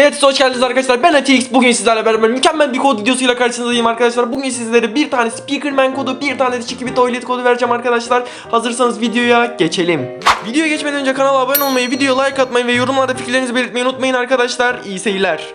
Evet hoş geldiniz arkadaşlar. Ben ATX bugün sizlerle beraber mükemmel bir kod videosuyla karşınızdayım arkadaşlar. Bugün sizlere bir tane Speakerman kodu bir tane de Chikibi Toilet kodu vereceğim arkadaşlar. Hazırsanız videoya geçelim. Videoya geçmeden önce kanala abone olmayı, videoya like atmayı ve yorumlarda fikirlerinizi belirtmeyi unutmayın arkadaşlar. İyi seyirler.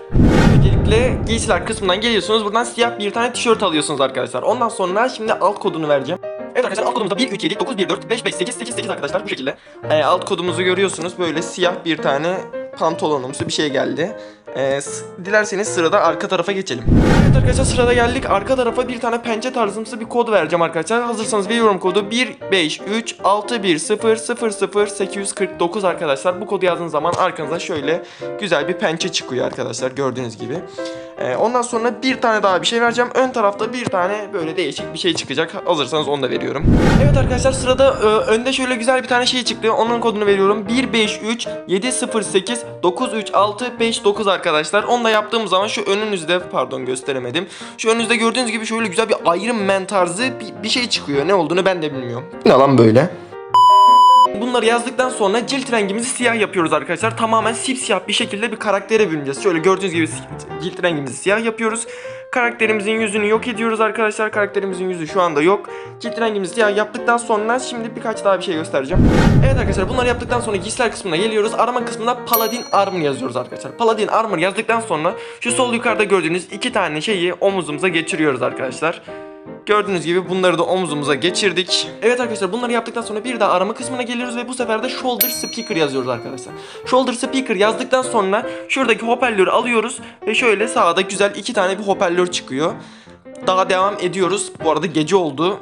Öncelikle giysiler kısmından geliyorsunuz. Buradan siyah bir tane tişört alıyorsunuz arkadaşlar. Ondan sonra şimdi alt kodunu vereceğim. Evet arkadaşlar alt kodumuzda 1 3 7 9 1 4 5 5 8 8 8 arkadaşlar. Bu şekilde. Ee, alt kodumuzu görüyorsunuz. Böyle siyah bir tane pantolonumsu bir şey geldi. Ee, dilerseniz sırada arka tarafa geçelim. Evet arkadaşlar sırada geldik. Arka tarafa bir tane pençe tarzımsı bir kod vereceğim arkadaşlar. Hazırsanız veriyorum kodu 15361000849 arkadaşlar. Bu kodu yazdığınız zaman arkanıza şöyle güzel bir pençe çıkıyor arkadaşlar gördüğünüz gibi. Ee, ondan sonra bir tane daha bir şey vereceğim. Ön tarafta bir tane böyle değişik bir şey çıkacak. Hazırsanız onu da veriyorum. Evet arkadaşlar sırada e, önde şöyle güzel bir tane şey çıktı. Onun kodunu veriyorum. 153 708 936 59 arkadaşlar. Onu da yaptığım zaman şu önünüzde pardon gösteremedim. Şu önünüzde gördüğünüz gibi şöyle güzel bir Iron Man tarzı bir, bir şey çıkıyor. Ne olduğunu ben de bilmiyorum. Ne lan böyle? Bunları yazdıktan sonra cilt rengimizi siyah yapıyoruz arkadaşlar. Tamamen sipsiyah bir şekilde bir karaktere bürüneceğiz. Şöyle gördüğünüz gibi cilt rengimizi siyah yapıyoruz. Karakterimizin yüzünü yok ediyoruz arkadaşlar. Karakterimizin yüzü şu anda yok. Cilt rengimizi siyah yaptıktan sonra şimdi birkaç daha bir şey göstereceğim. Evet arkadaşlar bunları yaptıktan sonra giysiler kısmına geliyoruz. Arama kısmında Paladin Armor yazıyoruz arkadaşlar. Paladin Armor yazdıktan sonra şu sol yukarıda gördüğünüz iki tane şeyi omuzumuza geçiriyoruz arkadaşlar. Gördüğünüz gibi bunları da omuzumuza geçirdik. Evet arkadaşlar bunları yaptıktan sonra bir daha arama kısmına geliyoruz ve bu sefer de shoulder speaker yazıyoruz arkadaşlar. Shoulder speaker yazdıktan sonra şuradaki hoparlörü alıyoruz ve şöyle sağda güzel iki tane bir hoparlör çıkıyor. Daha devam ediyoruz. Bu arada gece oldu.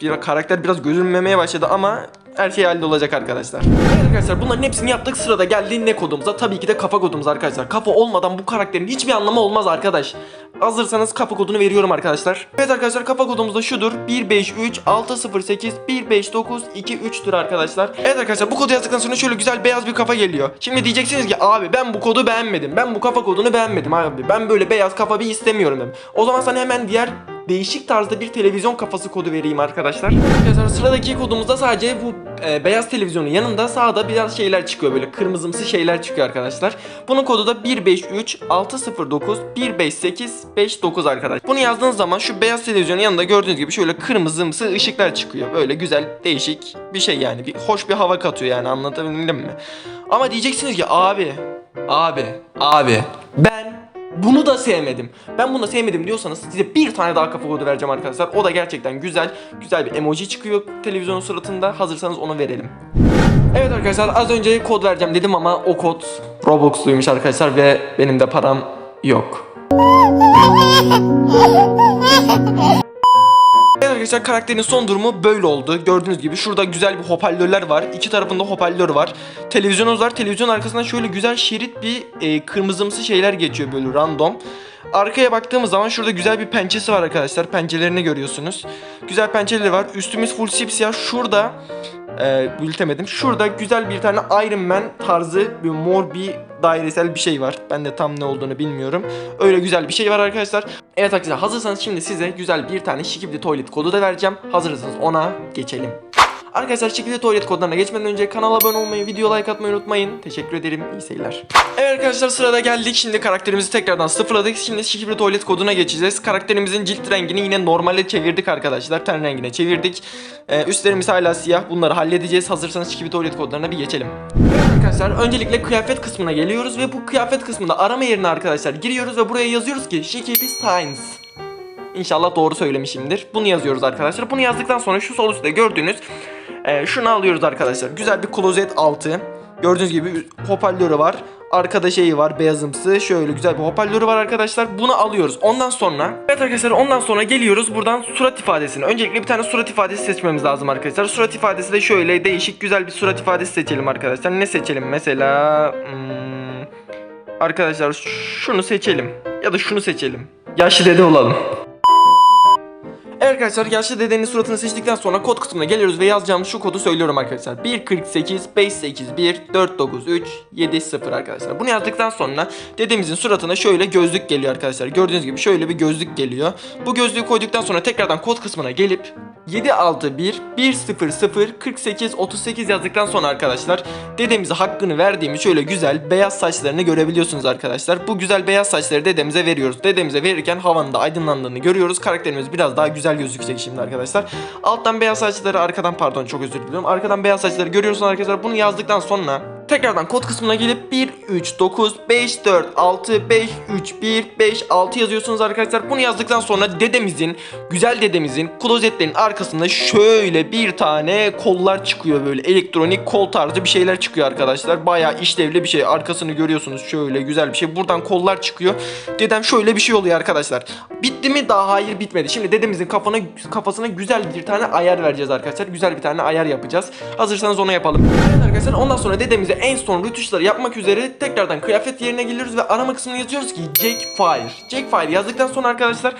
Bir karakter biraz görünmemeye başladı ama her şey hallolacak arkadaşlar. Evet arkadaşlar bunların hepsini yaptık. Sırada geldi ne kodumuza? Tabii ki de kafa kodumuz arkadaşlar. Kafa olmadan bu karakterin hiçbir anlamı olmaz arkadaş. Hazırsanız kafa kodunu veriyorum arkadaşlar. Evet arkadaşlar kafa kodumuz da şudur. 153 608 159 23'tür arkadaşlar. Evet arkadaşlar bu kodu yazdıktan sonra şöyle güzel beyaz bir kafa geliyor. Şimdi diyeceksiniz ki abi ben bu kodu beğenmedim. Ben bu kafa kodunu beğenmedim abi. Ben böyle beyaz kafa bir istemiyorum dedim. O zaman sana hemen diğer değişik tarzda bir televizyon kafası kodu vereyim arkadaşlar. Arkadaşlar sıradaki kodumuzda sadece bu e, beyaz televizyonun yanında sağda biraz şeyler çıkıyor böyle kırmızımsı şeyler çıkıyor arkadaşlar. Bunun kodu da 153 609 158 59 arkadaşlar. Bunu yazdığınız zaman şu beyaz televizyonun yanında gördüğünüz gibi şöyle kırmızımsı ışıklar çıkıyor. Böyle güzel değişik bir şey yani. Bir hoş bir hava katıyor yani anlatabildim mi? Ama diyeceksiniz ki abi abi abi ben bunu da sevmedim. Ben bunu da sevmedim diyorsanız size bir tane daha kafa kodu vereceğim arkadaşlar. O da gerçekten güzel. Güzel bir emoji çıkıyor televizyonun suratında. Hazırsanız onu verelim. Evet arkadaşlar az önce kod vereceğim dedim ama o kod Roblox'luymuş arkadaşlar ve benim de param yok. Arkadaşlar karakterin son durumu böyle oldu. Gördüğünüz gibi şurada güzel bir hoparlörler var. İki tarafında hoparlör var. Televizyonumuz var. Televizyon arkasından şöyle güzel şerit bir e, kırmızımsı şeyler geçiyor böyle random. Arkaya baktığımız zaman şurada güzel bir pençesi var arkadaşlar. Pençelerini görüyorsunuz. Güzel pençeleri var. Üstümüz full sipsiyah. Şurada e, büyütemedim. Şurada güzel bir tane Iron Man tarzı bir mor bir dairesel bir şey var. Ben de tam ne olduğunu bilmiyorum. Öyle güzel bir şey var arkadaşlar. Evet arkadaşlar hazırsanız şimdi size güzel bir tane Şikibli Toilet kodu da vereceğim. Hazırsanız ona geçelim. Arkadaşlar Şikibli Tuvalet kodlarına geçmeden önce kanala abone olmayı, video like atmayı unutmayın. Teşekkür ederim. İyi seyirler. Evet arkadaşlar sırada geldik. Şimdi karakterimizi tekrardan sıfırladık. Şimdi Şikibli Tuvalet koduna geçeceğiz. Karakterimizin cilt rengini yine normale çevirdik arkadaşlar. Ten rengine çevirdik. Ee, üstlerimiz hala siyah. Bunları halledeceğiz. Hazırsanız Şikibli Tuvalet kodlarına bir geçelim. Arkadaşlar öncelikle kıyafet kısmına geliyoruz ve bu kıyafet kısmında arama yerine arkadaşlar giriyoruz ve buraya yazıyoruz ki Şikibli Styles. İnşallah doğru söylemişimdir. Bunu yazıyoruz arkadaşlar. Bunu yazdıktan sonra şu sol üstte gördüğünüz e, şunu alıyoruz arkadaşlar. Güzel bir klozet altı. Gördüğünüz gibi hoparlörü var. Arkada şeyi var beyazımsı. Şöyle güzel bir hoparlörü var arkadaşlar. Bunu alıyoruz. Ondan sonra Evet arkadaşlar ondan sonra geliyoruz buradan surat ifadesini. Öncelikle bir tane surat ifadesi seçmemiz lazım arkadaşlar. Surat ifadesi de şöyle değişik güzel bir surat ifadesi seçelim arkadaşlar. Ne seçelim mesela? Hmm, arkadaşlar şunu seçelim. Ya da şunu seçelim. Yaşlı dede olalım. Evet arkadaşlar yaşlı dedenin suratını seçtikten sonra kod kısmına geliyoruz ve yazacağımız şu kodu söylüyorum arkadaşlar. 148 581 493 70 arkadaşlar. Bunu yazdıktan sonra dedemizin suratına şöyle gözlük geliyor arkadaşlar. Gördüğünüz gibi şöyle bir gözlük geliyor. Bu gözlüğü koyduktan sonra tekrardan kod kısmına gelip 761 100 48 38 yazdıktan sonra arkadaşlar dedemize hakkını verdiğimiz şöyle güzel beyaz saçlarını görebiliyorsunuz arkadaşlar. Bu güzel beyaz saçları dedemize veriyoruz. Dedemize verirken havanın da aydınlandığını görüyoruz. Karakterimiz biraz daha güzel gözükecek şimdi arkadaşlar. Alttan beyaz saçları arkadan pardon çok özür diliyorum. Arkadan beyaz saçları görüyorsunuz arkadaşlar. Bunu yazdıktan sonra Tekrardan kod kısmına gelip 1 3 9 5 4 6 5 3 1 5 6 yazıyorsunuz arkadaşlar. Bunu yazdıktan sonra dedemizin güzel dedemizin klozetlerin arkasında şöyle bir tane kollar çıkıyor böyle elektronik kol tarzı bir şeyler çıkıyor arkadaşlar. Bayağı işlevli bir şey. Arkasını görüyorsunuz şöyle güzel bir şey. Buradan kollar çıkıyor. Dedem şöyle bir şey oluyor arkadaşlar. Bitti mi? Daha hayır bitmedi. Şimdi dedemizin kafana kafasına güzel bir tane ayar vereceğiz arkadaşlar. Güzel bir tane ayar yapacağız. Hazırsanız onu yapalım. Evet arkadaşlar ondan sonra dedemize en son rütuşları yapmak üzere tekrardan kıyafet yerine geliyoruz ve arama kısmına yazıyoruz ki Jack Fire. Jack Fire yazdıktan sonra arkadaşlar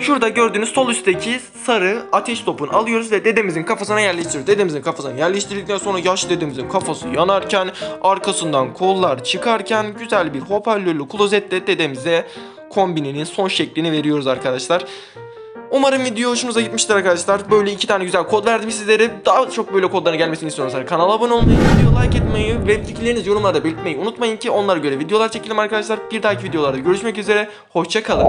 şurada gördüğünüz sol üstteki sarı ateş topunu alıyoruz ve dedemizin kafasına yerleştiriyoruz. Dedemizin kafasına yerleştirdikten sonra yaş dedemizin kafası yanarken arkasından kollar çıkarken güzel bir hoparlörlü klozette dedemize kombininin son şeklini veriyoruz arkadaşlar. Umarım video hoşunuza gitmiştir arkadaşlar. Böyle iki tane güzel kod verdim sizlere. Daha çok böyle kodların gelmesini istiyorsanız kanala abone olmayı, video like etmeyi ve fikirlerinizi yorumlarda belirtmeyi unutmayın ki onlara göre videolar çekelim arkadaşlar. Bir dahaki videolarda görüşmek üzere. Hoşça kalın.